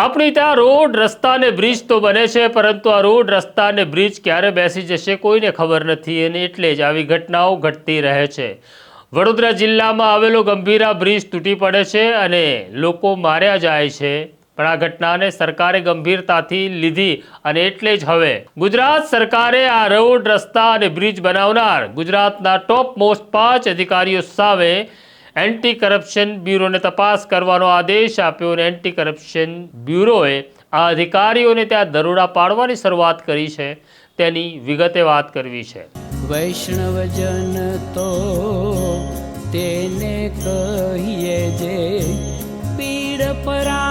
આપણી ત્યાં રોડ, રસ્તા અને બ્રિજ તો બને છે, પરંતુ આ રોડ, રસ્તા અને બ્રિજ ક્યારે બેસી જશે કોઈને ખબર નથી અને એટલે જ આવી ઘટનાઓ ઘટતી રહે છે. વડોદરા જિલ્લામાં આવેલો ગંભીરા બ્રિજ તૂટી પડે છે અને લોકો માર્યા જાય છે. પણ આ ઘટનાને સરકારે ગંભીરતાથી લીધી અને એટલે જ હવે ગુજરાત સરકારે આ રોડ, રસ્તા અને બ્રિજ બનાવનાર ગુજરાતના ટોપ મોસ્ટ પાંચ અધિકારીઓ સામે એન્ટી કરપ્શન બ્યુરોને તપાસ કરવાનો આદેશ આપ્યો અને એન્ટી કરપ્શન બ્યુરોએ આ અધિકારીઓને ત્યાં દરોડા પાડવાની શરૂઆત કરી છે. તેની વિગતે વાત કરવી છે. વૈષ્ણવજન તો તેને કહીએ જે પીડ પરાઈ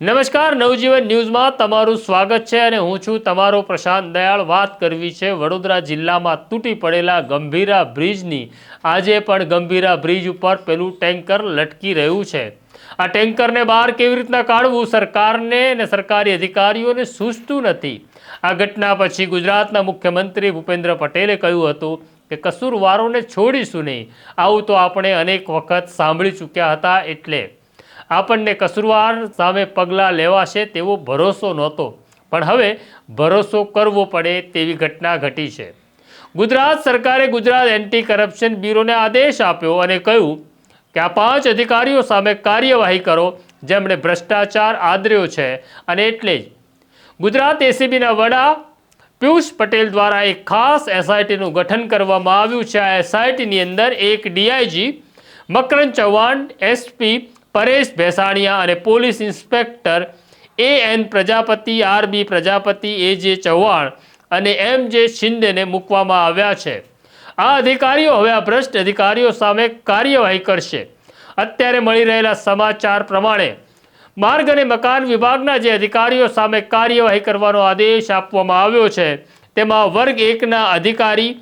નમસ્કાર, નવજીવન ન્યૂઝમાં તમારું સ્વાગત છે અને હું છું તમારો પ્રશાંત દયાળ. વાત કરવી છે વડોદરા જિલ્લામાં તૂટી પડેલા ગંભીરા બ્રિજની. આજે પણ ગંભીરા બ્રિજ ઉપર પેલું ટેન્કર લટકી રહ્યું છે. આ ટેન્કરને બહાર કેવી રીતના કાઢવું સરકારને અને સરકારી અધિકારીઓને સૂચતું નથી. આ ઘટના પછી ગુજરાતના મુખ્યમંત્રી ભૂપેન્દ્ર પટેલે કહ્યું હતું કે કસૂરવારોને છોડીશું નહીં. આવું તો આપણે અનેક વખત સાંભળી ચૂક્યા હતા એટલે આપણને કસૂરવાર સામે પગલાં લેવાશે તેવો ભરોસો નહોતો. પણ હવે ભરોસો કરવો પડે તેવી ઘટના ઘટી છે. ગુજરાત સરકારે ગુજરાત એન્ટી કરપ્શન બ્યુરોને આદેશ આપ્યો અને કહ્યું કે આ પાંચ અધિકારીઓ સામે કાર્યવાહી કરો, જેમણે ભ્રષ્ટાચાર આદર્યો છે અને એટલે જ. ગુજરાત એસીબીના વડા પિયુષ પટેલ દ્વારા એક ખાસ એસઆઈટીનું ગઠન કરવામાં આવ્યું છે. આ એસઆઈટીની અંદર એક ડીઆઈજી, મકરંદ ચૌહાણ, એસપી પરેશ ભેસાણીયા અને police inspector A N Prajapati R B Prajapati A J Chauhan અને એમ જે શિંદેને મૂકવામાં આવ્યા છે. આ અધિકારીઓ હવે આ ભ્રષ્ટ અધિકારીઓ સામે કાર્યવાહી કરશે. અત્યારે મળી રહેલા સમાચાર પ્રમાણે માર્ગ અને મકાન વિભાગના જે અધિકારીઓ સામે કાર્યવાહી કરવાનો આદેશ આપવામાં આવ્યો છે, તેમાં વર્ગ એકના અધિકારી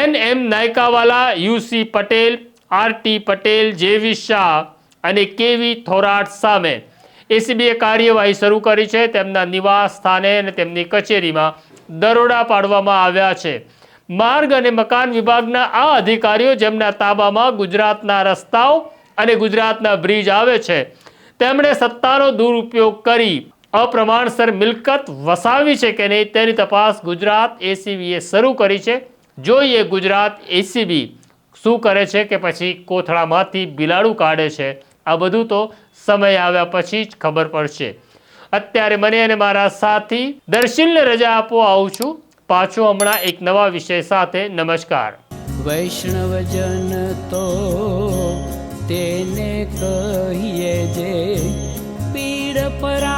N M Nayakawala UC Patel, R T Patel J V Shah અને કેવી થોરાટ સામે એસીબીએ કાર્યવાહી શરૂ કરી છે. તેમના નિવાસ સ્થાને અને તેમની કચેરીમાં દરોડા પાડવામાં આવ્યા છે. માર્ગ અને મકાન વિભાગના આ અધિકારીઓ જેમના તાબામાં ગુજરાતના રસ્તાઓ અને ગુજરાતના બ્રિજ આવે છે, તેમણે સત્તાનો દુરુપયોગ કરી અપ્રમાણસર મિલકત વસાવી છે કે નહીં તેની તપાસ ગુજરાત એસીબીએ શરૂ કરી છે. જોઈએ ગુજરાત એસીબી શું કરે છે કે પછી કોથળામાંથી બિલાડું કાઢે છે. આ બધું તો સમય આવ્યા પછી જ ખબર પડશે. અત્યારે મને અને મારા સાથી દર્શિલને રજા આપો આવું છું. પાછો હમણાં એક નવા વિષય સાથે નમસ્કાર. વૈષ્ણવજન તો તેને કહીએ જે પીડ પરા